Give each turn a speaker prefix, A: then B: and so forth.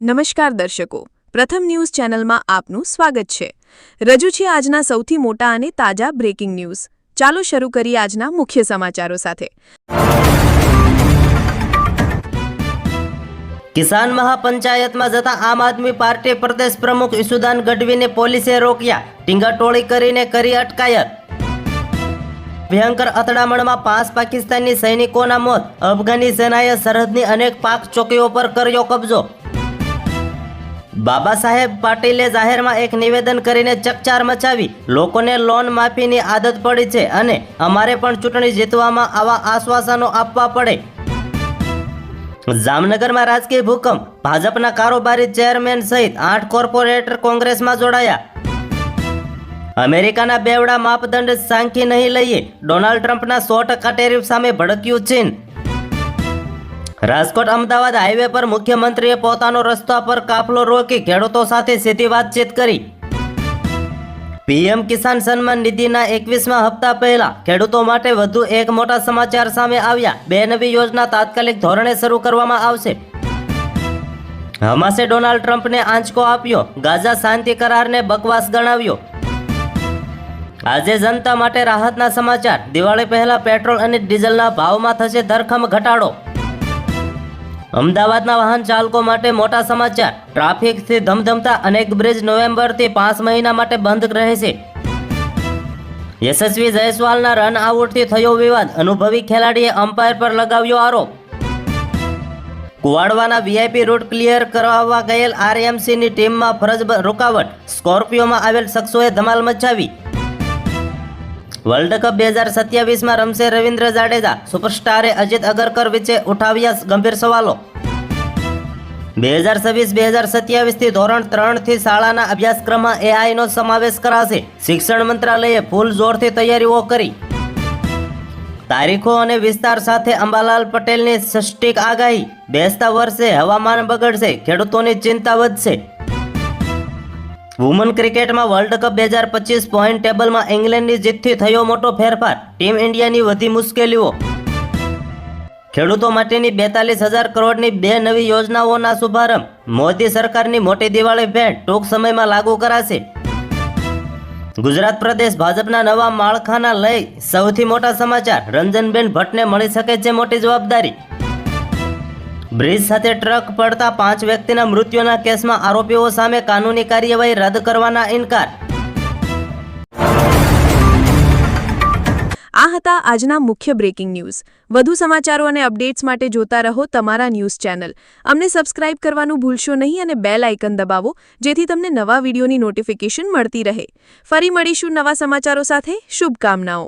A: નમસ્કાર દર્શકો. પ્રથમ ન્યૂઝ ચેનલમાં આપનું સ્વાગત છે. રજૂ છે આજના સૌથી મોટા અને તાજા બ્રેકિંગ ન્યૂઝ ચાલો શરૂ કરીએ આજના મુખ્ય સમાચારો સાથે.
B: કિસાન મહાપંચાયતમાં જતા આમ આદમી પાર્ટી પ્રદેશ પ્રમુખ ઈસુદાન ગઢવીને પોલીસે રોક્યા. ટીંગાટોળી કરીને કરી અટકાયત. ભયંકર અથડામણમાં પાંચ પાકિસ્તાની સૈનિકોના મોત. અફઘાની સેનાએ સરહદની અનેક પાક ચોકીઓ પર કર્યો કબજો. બાબા સાહેબ પાટીલે જાહેરમાં એક નિવેદન કરીને ચકચાર મચાવી લોકોને લોન માફીની આદત પડી છે અને અમારે પણ ચૂંટણી જીતવામાં આવા આશ્વાસનો આપવા પડે. જામનગરમાં રાજકીય ભૂકંપ, ભાજપના કારોબારી ચેરમેન સહિત આઠ કોર્પોરેટર કોંગ્રેસમાં જોડાયા. અમેરિકાના બેવડા માપદંડ સાંખી નહીં લઈએ, ડોનાલ્ડ ટ્રમ્પના સો ટકા ટેરિફ સામે ભડક્યું ચીન. રાજકોટ અમદાવાદ હાઈવે પર મુખ્યમંત્રીએ પોતાનો રસ્તા પર કાફલો રોકી ખેડૂતો સાથે સીધી વાતચીત કરી. પીએમ કિસાન સન્માન નિધિના એકવીસમાં હપ્તા પહેલા ખેડૂતો માટે વધુ એક મોટા સમાચાર સામે આવ્યા. બે નવી યોજના તાત્કાલિક ધોરણે શરૂ કરવામાં આવશે. હમાસે ડોનાલ્ડ ટ્રમ્પને આંચકો આપ્યો. ગાઝા શાંતિ કરારને બકવાસ ગણાવ્યો. આજે જનતા માટે રાહતના સમાચાર. દિવાળી પહેલા પેટ્રોલ અને ડીઝલના ભાવમાં થશે ધરખમ ઘટાડો. અમદાવાદના વાહન ચાલકો માટે મોટા સમાચાર. ટ્રાફિકથી ધમધમતા અનેક બ્રિજ નવેમ્બરથી પાંચ મહિના માટે બંધ રહેશે યશસ્વી જયસ્વાલના રન આઉટથી થયો વિવાદ. અનુભવી ખેલાડીએ અમ્પાયર પર લગાવ્યો આરોપ. કુવાડવાના વીઆઈપી રૂટ ક્લિયર કરાવવા ગયેલ આરએમસીની ટીમમાં ફરજ રોકાવટ. સ્કોર્પિયોમાં આવેલ શખ્સોએ ધમાલ મચાવી. વર્લ્ડ કપ બે હજાર સત્યાવીસમાં રમશે રવિન્દ્ર જાડેજા. સુપરસ્ટારે અજિત અગરકર વિશે ઉઠાવ્યા ગંભીર સવાલો. બે હજાર છવ્વીસ, બે હજાર સત્યાવીસથી ધોરણ ત્રણથી શાળાના અભ્યાસક્રમમાં એઆઈનો સમાવેશ કરાશે. શિક્ષણ મંત્રાલયે ફૂલ જોરથી તૈયારીઓ કરી. તારીખો અને વિસ્તાર સાથે અંબાલાલ પટેલની સષ્ટિક આગાહી. બેસતા વર્ષે હવામાન બગડશે, ખેડૂતોની ચિંતા વધશે. વુમન ક્રિકેટમાં વર્લ્ડ કપ બે હજાર પચીસ પોઈન્ટ ટેબલમાં ઇંગ્લેન્ડની જીતથી થયો મોટો ફેરફાર. ટીમ ઇન્ડિયાની વધી મુશ્કેલીઓ. ખેડૂતો માટેની બેતાલીસ હજાર કરોડની બે નવી યોજનાઓના શુભારંભ. મોદી સરકારની મોટી દિવાળી ભેટ ટૂંક સમયમાં લાગુ કરાશે. ગુજરાત પ્રદેશ ભાજપના નવા માળખાના લઈ સૌથી મોટા સમાચાર. રંજનબેન ભટ્ટને મળી શકે છે મોટી જવાબદારી. બ્રિજ સાથે ટ્રક પડતા પાંચ વ્યક્તિના મૃત્યુના કેસમાં આરોપીઓ સામે કાનૂની કાર્યવાહી રદ કરવાના ઇનકાર.
A: આ હતા આજના મુખ્ય બ્રેકિંગ ન્યૂઝ. વધુ સમાચારો અને અપડેટ્સ માટે જોતા રહો તમારા ન્યૂઝ ચેનલ. અમને સબસ્ક્રાઇબ કરવાનું ભૂલશો નહીં અને બેલ આઇકન દબાવો, જેથી તમને નવા વિડીયોની નોટિફિકેશન મળતી રહે. ફરી મળીશું નવા સમાચારો સાથે. શુભકામનાઓ.